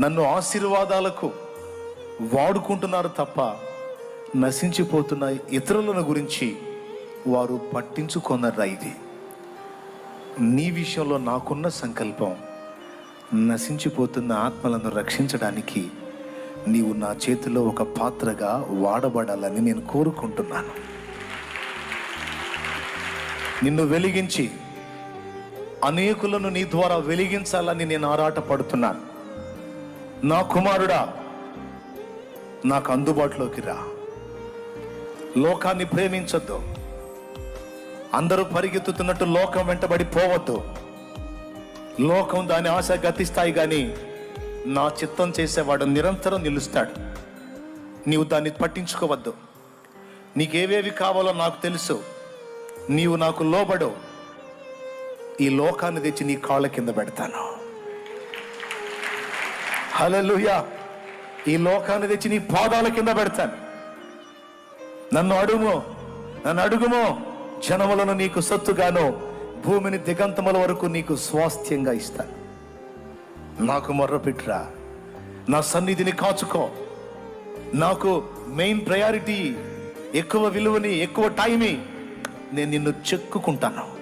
నన్ను ఆశీర్వాదాలకు వాడుకుంటున్నారు తప్ప నశించిపోతున్న ఇతరులను గురించి వారు పట్టించుకొనరా ఇది? నీ విషయంలో నాకున్న సంకల్పం నశించిపోతున్న ఆత్మలను రక్షించడానికి నీవు నా చేతిలో ఒక పాత్రగా వాడబడాలని నేను కోరుకుంటున్నాను. నిన్ను వెలిగించి అనేకులను నీ ద్వారా వెలిగించాలని నేను ఆరాటపడుతున్నాను. నా కుమారుడా నాకు అందుబాటులోకి రా. లోకాన్ని ప్రేమించొద్దు. అందరూ పరిగెత్తుతున్నట్టు లోకం వెంటబడి పోవద్దు. లోకం దాని ఆశ గతిస్తాయి కానీ నా చిత్తం చేసేవాడు నిరంతరం నిలుస్తాడు. నీవు దాన్ని పట్టించుకోవద్దు. నీకేవేవి కావాలో నాకు తెలుసు. నీవు నాకు లోబడు ఈ లోకాన్ని తెచ్చి నీ కాళ్ళ కింద పెడతాను. హలలుయా ఈ లోకాన్ని తెచ్చి నీ పాదాల కింద పెడతాను. నన్ను అడుగు నన్ను అడుగుమో. జనములను నీకు సత్తుగాను భూమిని దిగంతముల వరకు నీకు స్వాస్థ్యంగా ఇస్తాను. నాకు మొర్రపెట్టురా నా సన్నిధిని కాచుకో. నాకు మెయిన్ ప్రయారిటీ ఎక్కువ విలువని ఎక్కువ టైమి నేను నిన్ను చెక్కుకుంటాను.